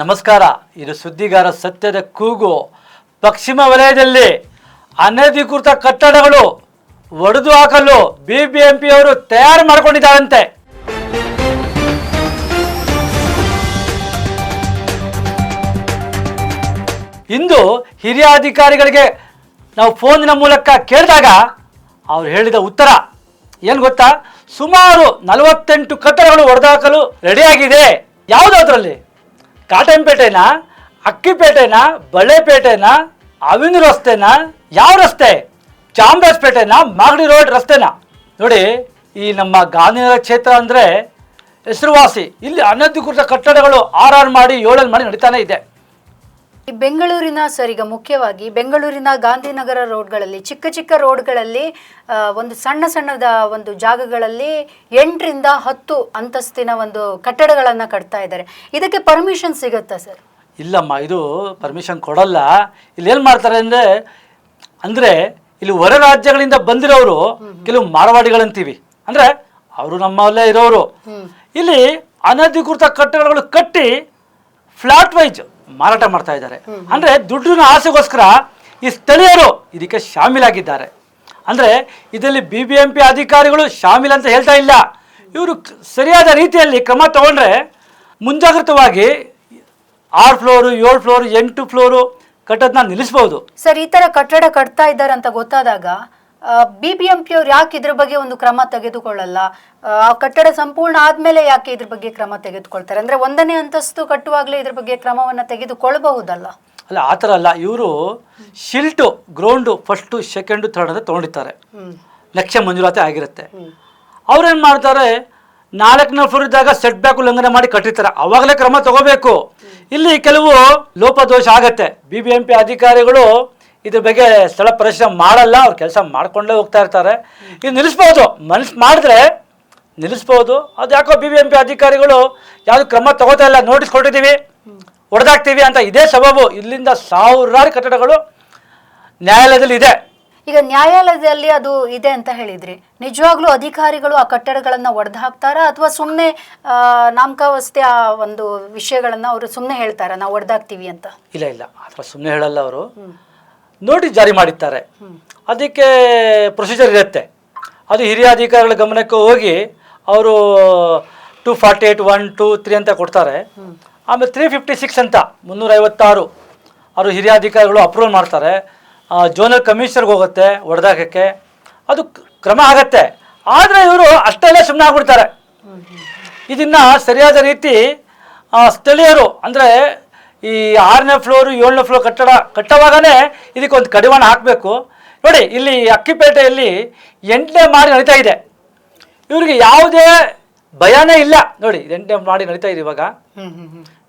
ನಮಸ್ಕಾರ. ಇದು ಸುದ್ದಿಗಾರ ಸತ್ಯದ ಕೂಗು. ಪಶ್ಚಿಮ ವಲಯದಲ್ಲಿ ಅನಧಿಕೃತ ಕಟ್ಟಡಗಳು ಒಡೆದು ಹಾಕಲು ಬಿ ಅವರು ತಯಾರು ಮಾಡಿಕೊಂಡಿದ್ದಾರಂತೆ. ಇಂದು ಹಿರಿಯ ಅಧಿಕಾರಿಗಳಿಗೆ ನಾವು ಫೋನಿನ ಮೂಲಕ ಕೇಳಿದಾಗ ಅವ್ರು ಹೇಳಿದ ಉತ್ತರ ಏನು ಗೊತ್ತಾ? ಸುಮಾರು ನಲವತ್ತೆಂಟು ಕಟ್ಟಡಗಳು ಹೊಡೆದಾಕಲು ರೆಡಿಯಾಗಿದೆ ಯಾವುದು ಅದರಲ್ಲಿ? ಕಾಟನ್ಪೇಟೆನಾ, ಅಕ್ಕಿಪೇಟೆನಾ ಬಳೆಪೇಟೆನಾ ಅವಿನ ರಸ್ತೆನಾ, ಯಾವ ರಸ್ತೆ? ಚಾಮರಾಜಪೇಟೆನಾ, ಮಾಗಡಿ ರೋಡ್ ರಸ್ತೆನಾ? ನೋಡಿ, ಈ ನಮ್ಮ ಗಾಂಧಿನಗರ ಕ್ಷೇತ್ರ ಅಂದರೆ ಹೆಸರುವಾಸಿ. ಇಲ್ಲಿ ಅನಧಿಕೃತ ಕಟ್ಟಡಗಳು ಆರ್ ಆರ್ ಮಾಡಿ ಏಳಲ್ ಮಾಡಿ ನಡೀತಾನೆ ಇದೆ. ಈ ಬೆಂಗಳೂರಿನ ಸರ್ ಈಗ ಮುಖ್ಯವಾಗಿ ಬೆಂಗಳೂರಿನ ಗಾಂಧಿನಗರ ರೋಡ್ಗಳಲ್ಲಿ ಚಿಕ್ಕ ಚಿಕ್ಕ ರೋಡ್ಗಳಲ್ಲಿ ಒಂದು ಸಣ್ಣ ಸಣ್ಣದ ಒಂದು ಜಾಗಗಳಲ್ಲಿ ಎಂಟರಿಂದ ಹತ್ತು ಅಂತಸ್ತಿನ ಒಂದು ಕಟ್ಟಡಗಳನ್ನು ಕಟ್ತಾ ಇದ್ದಾರೆ. ಇದಕ್ಕೆ ಪರ್ಮಿಷನ್ ಸಿಗುತ್ತಾ ಸರ್? ಇಲ್ಲಮ್ಮ ಇದು ಪರ್ಮಿಷನ್ ಕೊಡಲ್ಲ. ಇಲ್ಲಿ ಏನು ಮಾಡ್ತಾರೆ ಅಂದರೆ ಅಂದರೆ ಇಲ್ಲಿ ಹೊರ ರಾಜ್ಯಗಳಿಂದ ಬಂದಿರೋರು ಕೆಲವು ಮಾರವಾಡಿಗಳಂತೀವಿ. ಅಂದರೆ ಅವರು ನಮ್ಮಲ್ಲೇ ಇರೋರು. ಇಲ್ಲಿ ಅನಧಿಕೃತ ಕಟ್ಟಡಗಳು ಕಟ್ಟಿ ಫ್ಲಾಟ್ ವೈಸ್ ಮಾರಾಟ ಮಾಡ್ತಾ ಇದ್ದಾರೆ. ಅಂದರೆ ದುಡ್ಡಿನ ಆಸೆಗೋಸ್ಕರ ಈ ಸ್ಥಳೀಯರು ಇದಕ್ಕೆ ಶಾಮೀಲಾಗಿದ್ದಾರೆ. ಅಂದರೆ ಇದರಲ್ಲಿ ಬಿ ಬಿ ಎಂ ಪಿ ಅಧಿಕಾರಿಗಳು ಶಾಮೀಲ್ ಅಂತ ಹೇಳ್ತಾ ಇಲ್ಲ. ಇವರು ಸರಿಯಾದ ರೀತಿಯಲ್ಲಿ ಕ್ರಮ ತಗೊಂಡ್ರೆ ಮುಂಜಾಗ್ರತವಾಗಿ ಆರು ಫ್ಲೋರು, ಏಳು ಫ್ಲೋರು, ಎಂಟು ಫ್ಲೋರು ಕಟ್ಟೋದನ್ನ ನಿಲ್ಲಿಸ್ಬೋದು. ಸರ್, ಈ ತರ ಕಟ್ಟಡ ಕಟ್ತಾ ಇದ್ದಾರೆ ಅಂತ ಗೊತ್ತಾದಾಗ ಬಿ ಬಿ ಎಂ ಪಿ ಅವ್ರು ಯಾಕೆ ಇದ್ರ ಬಗ್ಗೆ ಒಂದು ಕ್ರಮ ತೆಗೆದುಕೊಳ್ಳಲ್ಲ? ಆ ಕಟ್ಟಡ ಸಂಪೂರ್ಣ ಆದ್ಮೇಲೆ ಯಾಕೆ ಇದ್ರ ಬಗ್ಗೆ ಕ್ರಮ ತೆಗೆದುಕೊಳ್ತಾರೆ? ಅಂದ್ರೆ ಒಂದನೇ ಅಂತಸ್ತು ಕಟ್ಟುವಾಗಲೇ ಇದ್ರ ಬಗ್ಗೆ ಕ್ರಮವನ್ನ ತೆಗೆದುಕೊಳ್ಳಬಹುದಲ್ಲ? ಅಲ್ಲ ಆ ಥರ ಅಲ್ಲ. ಇವರು ಶಿಲ್ಟು ಗ್ರೌಂಡು ಫಸ್ಟು ಸೆಕೆಂಡು ಥರ್ಡ್ ಅಂತ ತೊಗೊಂಡಿರ್ತಾರೆ. ಲಕ್ಷ ಲಕ್ಷ್ಯ ಮಂಜೂರಾತಿ ಆಗಿರುತ್ತೆ. ಅವ್ರೇನು ಮಾಡ್ತಾರೆ? ನಾಲ್ಕನೇ ಫ್ಲೋರ್ ಇದ್ದಾಗ ಸೆಟ್ ಬ್ಯಾಕ್ ಉಲ್ಲಂಘನೆ ಮಾಡಿ ಕಟ್ಟಿರ್ತಾರೆ. ಅವಾಗಲೇ ಕ್ರಮ ತಗೋಬೇಕು. ಇಲ್ಲಿ ಕೆಲವು ಲೋಪದೋಷ ಆಗತ್ತೆ. ಬಿ ಬಿ ಎಂ ಪಿ ಅಧಿಕಾರಿಗಳು ಇದ್ರ ಬಗ್ಗೆ ಸ್ಥಳ ಪರಿಶ್ರಮ ಮಾಡಲ್ಲ ಅವ್ರು ಕೆಲಸ ಮಾಡ್ಕೊಂಡೇ ಹೋಗ್ತಾ ಇರ್ತಾರೆ. ಇದು ನಿಲ್ಲಿಸ್ಬೋದು. ಮನಸ್ಸು ಮಾಡಿದ್ರೆ ನಿಲ್ಲಿಸ್ಬೋದು. ಅದು ಯಾಕೋ ಬಿ ಬಿ ಎಂ ಪಿ ಅಧಿಕಾರಿಗಳು ಯಾವುದು ಕ್ರಮ ತಗೋತಾ ಇಲ್ಲ ನೋಟಿಸ್ ಕೊಟ್ಟಿದ್ದೀವಿ ಹೊಡೆದಾಕ್ತೀವಿ ಅಂತ ಇದೇ ಸಬಬು. ಇಲ್ಲಿಂದ ಸಾವಿರಾರು ಕಟ್ಟಡಗಳು ನ್ಯಾಯಾಲಯದಲ್ಲಿ ಇದೆ. ಈಗ ನ್ಯಾಯಾಲಯದಲ್ಲಿ ಅದು ಇದೆ ಅಂತ ಹೇಳಿದ್ರಿ. ನಿಜವಾಗ್ಲೂ ಅಧಿಕಾರಿಗಳು ಆ ಕಟ್ಟಡಗಳನ್ನು ಒಡೆದು ಹಾಕ್ತಾರ ಅಥವಾ ಸುಮ್ಮನೆ ನಾಮಕಾವಸ್ಥೆ ಆ ಒಂದು ವಿಷಯಗಳನ್ನು ಅವರು ಸುಮ್ಮನೆ ಹೇಳ್ತಾರ ನಾವು ಒಡೆದಾಕ್ತೀವಿ ಅಂತ? ಇಲ್ಲ ಇಲ್ಲ. ಅಥವಾ ಥರ ಸುಮ್ಮನೆ ಹೇಳಲ್ಲ ಅವರು. ನೋಟಿಸ್ ಜಾರಿ ಮಾಡಿರ್ತಾರೆ. ಅದಕ್ಕೆ ಪ್ರೊಸೀಜರ್ ಇರುತ್ತೆ. ಅದು ಹಿರಿಯ ಅಧಿಕಾರಿಗಳ ಗಮನಕ್ಕೆ ಹೋಗಿ ಅವರು two forty eight one two three ಅಂತ ಕೊಡ್ತಾರೆ. ಆಮೇಲೆ ತ್ರೀ ಫಿಫ್ಟಿ ಸಿಕ್ಸ್ ಅಂತ ಮುನ್ನೂರ ಐವತ್ತಾರು ಅವರು ಹಿರಿಯ ಅಧಿಕಾರಿಗಳು ಅಪ್ರೂವಲ್ ಮಾಡ್ತಾರೆ. ಜೋನಲ್ ಕಮಿಷನರ್ಗೆ ಹೋಗುತ್ತೆ ಹೊಡೆದಾಕಕ್ಕೆ. ಅದು ಕ್ರಮ ಆಗತ್ತೆ. ಆದರೆ ಇವರು ಅಷ್ಟೆಲ್ಲ ಸುಮ್ಮನೆ ಆಗ್ಬಿಡ್ತಾರೆ. ಇದನ್ನು ಸರಿಯಾದ ರೀತಿ ಸ್ಥಳೀಯರು ಅಂದರೆ ಈ ಆರನೇ ಫ್ಲೋರು ಏಳನೇ ಫ್ಲೋರ್ ಕಟ್ಟಡ ಕಟ್ಟುವಾಗನೇ ಇದಕ್ಕೊಂದು ಕಡಿವಾಣ ಹಾಕಬೇಕು. ನೋಡಿ ಇಲ್ಲಿ ಅಕ್ಕಿಪೇಟೆಯಲ್ಲಿ ಎಂಟನೇ ಮಾಡಿ ನಡೀತಾ ಇದೆ. ಇವರಿಗೆ ಯಾವುದೇ ಭಯನೇ ಇಲ್ಲ. ನೋಡಿ ಎಂಟನೇ ಮಾಡಿ ನಡೀತಾ ಇದೆ ಇವಾಗ.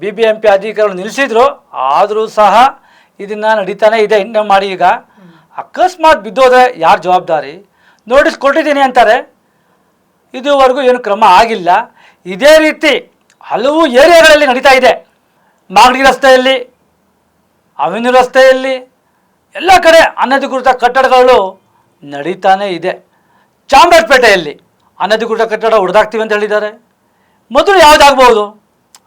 ಬಿ ಬಿ ಎಂ ಪಿ ಅಧಿಕಾರಿಗಳು ನಿಲ್ಲಿಸಿದ್ರು. ಆದರೂ ಸಹ ಇದನ್ನು ನಡೀತಾನೆ ಇದೆ ಎಂಟನೇ ಮಾಡಿ ಈಗ. ಅಕಸ್ಮಾತ್ ಬಿದ್ದೋದ್ರೆ ಯಾರು ಜವಾಬ್ದಾರಿ? ನೋಟಿಸ್ ಕೊಟ್ಟಿದ್ದೀನಿ ಅಂತಾರೆ. ಇದುವರೆಗೂ ಏನು ಕ್ರಮ ಆಗಿಲ್ಲ. ಇದೇ ರೀತಿ ಹಲವು ಏರಿಯಾಗಳಲ್ಲಿ ನಡೀತಾ ಇದೆ. ಮಾಗಡಿ ರಸ್ತೆಯಲ್ಲಿ ಅವೆನ್ಯೂ ರಸ್ತೆಯಲ್ಲಿ ಎಲ್ಲ ಕಡೆ ಅನಧಿಕೃತ ಕಟ್ಟಡಗಳು ನಡೀತಾನೆ ಇದೆ. ಚಾಮರಾಜಪೇಟೆಯಲ್ಲಿ ಅನಧಿಕೃತ ಕಟ್ಟಡ ಹೊಡೆದಾಕ್ತೀವಿ ಅಂತ ಹೇಳಿದ್ದಾರೆ. ಮೊದಲು ಯಾವ್ದಾಗ್ಬೋದು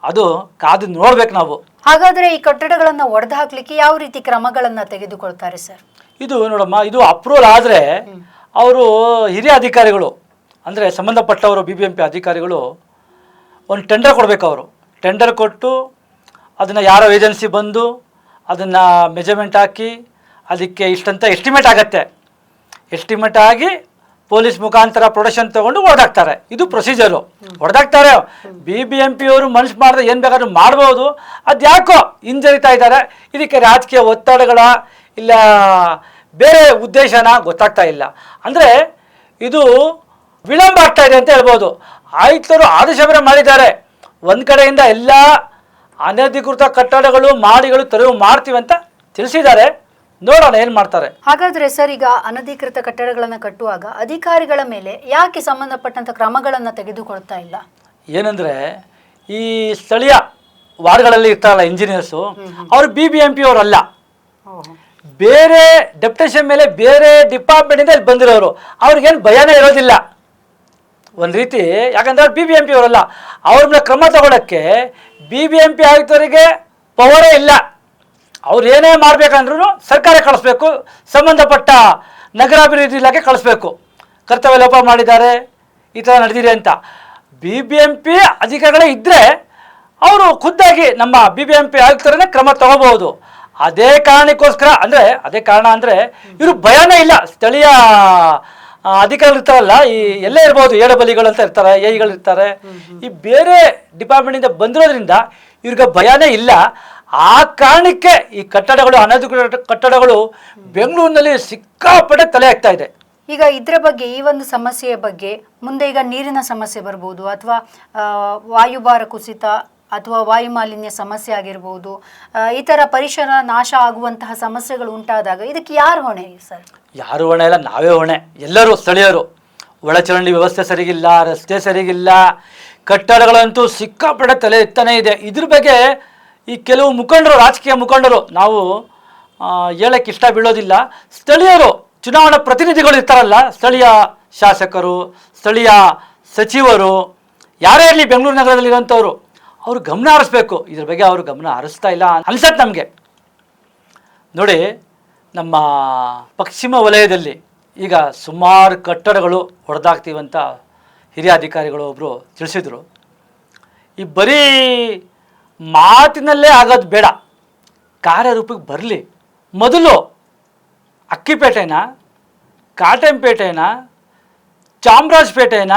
ಅದು ಕಾದು ನೋಡ್ಬೇಕು ನಾವು. ಹಾಗಾದ್ರೆ ಈ ಕಟ್ಟಡಗಳನ್ನು ಒಡೆದು ಹಾಕ್ಲಿಕ್ಕೆ ಯಾವ ರೀತಿ ಕ್ರಮಗಳನ್ನ ತೆಗೆದುಕೊಳ್ತಾರೆ ಸರ್? ಇದು ನೋಡಮ್ಮ ಇದು ಅಪ್ರೂವಲ್ ಆದರೆ ಅವರು ಹಿರಿಯ ಅಧಿಕಾರಿಗಳು ಅಂದರೆ ಸಂಬಂಧಪಟ್ಟವರು ಬಿ ಬಿ ಎಂ ಪಿ ಅಧಿಕಾರಿಗಳು ಒಂದು ಟೆಂಡರ್ ಕೊಡಬೇಕು ಅವರು. ಟೆಂಡರ್ ಕೊಟ್ಟು ಅದನ್ನು ಯಾರೋ ಏಜೆನ್ಸಿ ಬಂದು ಅದನ್ನು ಮೆಜರ್ಮೆಂಟ್ ಹಾಕಿ ಅದಕ್ಕೆ ಇಷ್ಟಂತ ಎಸ್ಟಿಮೇಟ್ ಆಗತ್ತೆ. ಎಸ್ಟಿಮೇಟ್ ಆಗಿ ಪೊಲೀಸ್ ಮುಖಾಂತರ ಪ್ರೊಡಕ್ಷನ್ ತಗೊಂಡು ಹೊಡೆದಾಕ್ತಾರೆ. ಇದು ಪ್ರೊಸೀಜರು. ಹೊಡೆದಾಕ್ತಾರೆ. ಬಿ ಬಿ ಎಂ ಪಿ ಅವರು ಮನ್ಸು ಮಾಡಿದ್ರೆ ಏನು ಬೇಕಾದ್ರೂ ಮಾಡ್ಬೋದು. ಅದು ಯಾಕೋ ಹಿಂಜರಿತಾ ಇದ್ದಾರೆ. ಇದಕ್ಕೆ ರಾಜಕೀಯ ಒತ್ತಡಗಳ ಇಲ್ಲ, ಬೇರೆ ಉದ್ದೇಶನ ಗೊತ್ತಾಗ್ತಾ ಇಲ್ಲ. ಅಂದರೆ ಇದು ವಿಳಂಬ ಆಗ್ತಾ ಇದೆ ಅಂತ ಹೇಳ್ಬೋದು. ಆಯುಕ್ತರು ಆದೇಶ ಮಾಡಿದ್ದಾರೆ. ಒಂದು ಕಡೆಯಿಂದ ಎಲ್ಲ ಅನಧಿಕೃತ ಕಟ್ಟಡಗಳು ಮಾಡಿಗಳು ತೆರವು ಮಾಡ್ತೀವಿ ಅಂತ ತಿಳಿಸಿದ್ದಾರೆ. ನೋಡೋಣ ಏನು ಮಾಡ್ತಾರೆ. ಹಾಗಾದ್ರೆ ಸರ್ ಈಗ ಅನಧಿಕೃತ ಕಟ್ಟಡಗಳನ್ನ ಕಟ್ಟುವಾಗ ಅಧಿಕಾರಿಗಳ ಮೇಲೆ ಯಾಕೆ ಸಂಬಂಧಪಟ್ಟಂತ ಕ್ರಮಗಳನ್ನ ತೆಗೆದುಕೊಳ್ತಾ ಇಲ್ಲ? ಏನಂದ್ರೆ ಈ ಸ್ಥಳೀಯ ವಾರ್ಡ್ಗಳಲ್ಲಿ ಇರ್ತಾರಲ್ಲ ಇಂಜಿನಿಯರ್ಸು ಅವರು ಬಿ ಬಿ ಎಂ ಪಿ ಅವರಲ್ಲ. ಬೇರೆ ಡೆಪ್ಯುಟೇಷನ್ ಮೇಲೆ ಬೇರೆ ಡಿಪಾರ್ಟ್ಮೆಂಟಿಂದ ಇಲ್ಲಿ ಬಂದಿರೋರು. ಅವ್ರಿಗೇನು ಭಯನೇ ಇರೋದಿಲ್ಲ. ಒಂದು ರೀತಿ ಯಾಕಂದ್ರೆ ಬಿ ಬಿ ಎಂ ಪಿ ಅವರಲ್ಲ. ಅವ್ರ ಮೇಲೆ ಕ್ರಮ ತಗೊಳ್ಳೋಕ್ಕೆ ಬಿ ಬಿ ಎಂ ಪಿ ಆಯುಕ್ತರಿಗೆ ಪವರೇ ಇಲ್ಲ. ಅವ್ರು ಏನೇ ಮಾಡಬೇಕಂದ್ರೂ ಸರ್ಕಾರ ಕಳಿಸ್ಬೇಕು, ಸಂಬಂಧಪಟ್ಟ ನಗರಾಭಿವೃದ್ಧಿ ಇಲಾಖೆ ಕಳಿಸ್ಬೇಕು. ಕರ್ತವ್ಯ ಲೋಪ ಮಾಡಿದ್ದಾರೆ, ಈ ಥರ ನಡೆದಿದೆ ಅಂತ. ಬಿ ಬಿ ಎಂ ಪಿ ಅಧಿಕಾರಿಗಳೇ ಇದ್ದರೆ ಅವರು ಖುದ್ದಾಗಿ ನಮ್ಮ ಬಿ ಬಿ ಎಂ ಪಿ ಆಯುಕ್ತರನ್ನೇ ಕ್ರಮ ತಗೋಬಹುದು. ಅದೇ ಕಾರಣಕ್ಕೋಸ್ಕರ ಅಂದರೆ, ಅದೇ ಕಾರಣ ಅಂದರೆ ಇವರು ಭಯನೇ ಇಲ್ಲ. ಸ್ಥಳೀಯ ಅಧಿಕಾರಿಗಳು ಇರ್ತಾರಲ್ಲ, ಈ ಎಲ್ಲೇ ಇರ್ಬೋದು ಏಡಬಲಿಗಳು ಅಂತ ಇರ್ತಾರೆ ಏಗಳು ಇರ್ತಾರೆ, ಈ ಬೇರೆ ಡಿಪಾರ್ಟ್ಮೆಂಟಿಂದ ಬಂದಿರೋದ್ರಿಂದ ಇವ್ರಿಗೆ ಭಯನೇ ಇಲ್ಲ. ಆ ಕಾರಣಕ್ಕೆ ಈ ಕಟ್ಟಡಗಳು, ಅನಧಿಕೃತ ಕಟ್ಟಡಗಳು ಬೆಂಗಳೂರಿನಲ್ಲಿ ಸಿಕ್ಕಾಪಟ್ಟೆ ತಲೆ ಆಗ್ತಾ ಇದೆ. ಈಗ ಇದರ ಬಗ್ಗೆ, ಈ ಒಂದು ಸಮಸ್ಯೆಯ ಬಗ್ಗೆ, ಮುಂದೆ ಈಗ ನೀರಿನ ಸಮಸ್ಯೆ ಬರ್ಬೋದು, ಅಥವಾ ವಾಯುಭಾರ ಕುಸಿತ ಅಥವಾ ವಾಯುಮಾಲಿನ್ಯ ಸಮಸ್ಯೆ ಆಗಿರ್ಬೋದು ಈ ಥರ ಪರಿಸರ ನಾಶ ಆಗುವಂತಹ ಸಮಸ್ಯೆಗಳು ಉಂಟಾದಾಗ ಇದಕ್ಕೆ ಯಾರು ಹೊಣೆ ಸರ್? ಯಾರು ಹೊಣೆ ಇಲ್ಲ, ನಾವೇ ಹೊಣೆ. ಎಲ್ಲರೂ, ಸ್ಥಳೀಯರು. ಒಳಚರಂಡಿ ವ್ಯವಸ್ಥೆ ಸರಿಗಿಲ್ಲ, ರಸ್ತೆ ಸರಿಗಿಲ್ಲ, ಕಟ್ಟಡಗಳಂತೂ ಸಿಕ್ಕಾಪಟ್ಟೆ ತಲೆ ಎತ್ತನೇ ಇದೆ. ಇದ್ರ ಬಗ್ಗೆ ಈ ಕೆಲವು ಮುಖಂಡರು, ರಾಜಕೀಯ ಮುಖಂಡರು, ನಾವು ಹೇಳಕ್ಕೆ ಇಷ್ಟ ಬೀಳೋದಿಲ್ಲ. ಸ್ಥಳೀಯರು, ಚುನಾವಣಾ ಪ್ರತಿನಿಧಿಗಳು ಇರ್ತಾರಲ್ಲ, ಸ್ಥಳೀಯ ಶಾಸಕರು, ಸ್ಥಳೀಯ ಸಚಿವರು, ಯಾರೇ ಇರಲಿ ಬೆಂಗಳೂರು ನಗರದಲ್ಲಿರೋಂಥವ್ರು ಅವರು ಗಮನ ಹರಿಸ್ಬೇಕು. ಇದ್ರ ಬಗ್ಗೆ ಅವರು ಗಮನ ಹರಿಸ್ತಾ ಇಲ್ಲ ಅನ್ಸತ್ತೆ ನಮಗೆ. ನೋಡಿ, ನಮ್ಮ ಪಶ್ಚಿಮ ವಲಯದಲ್ಲಿ ಈಗ ಸುಮಾರು ಕಟ್ಟಡಗಳು ಹೊಡೆದಾಗ್ತೀವಂತ ಹಿರಿಯ ಅಧಿಕಾರಿಗಳು ಒಬ್ಬರು ತಿಳಿಸಿದರು. ಈ ಬರೀ ಮಾತಿನಲ್ಲೇ ಆಗೋದು ಬೇಡ. ಕಾರ್ಯರೂಪಕ್ಕೆ ಬರಲಿ. ಮೊದಲು ಅಕ್ಕಿಪೇಟೆನ, ಕಾಟೆಂಪೇಟೆನ, ಚಾಮರಾಜಪೇಟೆನ,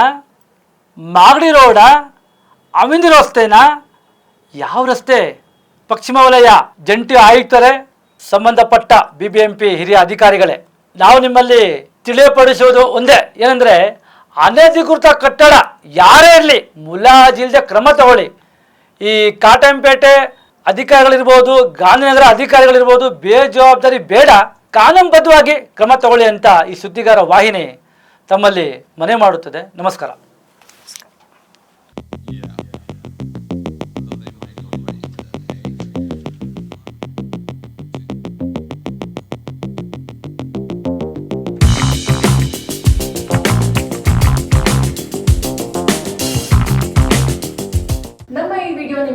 ಮಾಗಡಿ ರೋಡ ಅವಿಂದಿ ರಸ್ತೆನ ಯಾವ ರಸ್ತೆ? ಪಶ್ಚಿಮ ವಲಯ, ಜಂಟಿ ಆಯುಕ್ತರೇ, ಸಂಬಂಧಪಟ್ಟ ಬಿ ಬಿ ಎಂ ಪಿ ಹಿರಿಯ ಅಧಿಕಾರಿಗಳೇ. ನಾವು ನಿಮ್ಮಲ್ಲಿ ತಿಳಿಯಪಡಿಸುವುದು ಒಂದೇ. ಏನಂದರೆ, ಅನಧಿಕೃತ ಕಟ್ಟಡ ಯಾರೇ ಇರಲಿ, ಮುಲಾಜಿಲ್ದೆ ಕ್ರಮ ತಗೊಳ್ಳಿ. ಈ ಕಾಟಂಪೇಟೆ ಅಧಿಕಾರಿಗಳಿರ್ಬೋದು, ಗಾಂಧಿನಗರ ಅಧಿಕಾರಿಗಳಿರ್ಬೋದು, ಬೇಜವಾಬ್ದಾರಿ ಬೇಡ, ಕಾನೂನುಬದ್ಧವಾಗಿ ಕ್ರಮ ತಗೊಳ್ಳಿ ಅಂತ ಈ ಸುದ್ದಿಗಾರ ವಾಹಿನಿ ತಮ್ಮಲ್ಲಿ ಮನೆ ಮಾಡುತ್ತದೆ. ನಮಸ್ಕಾರ.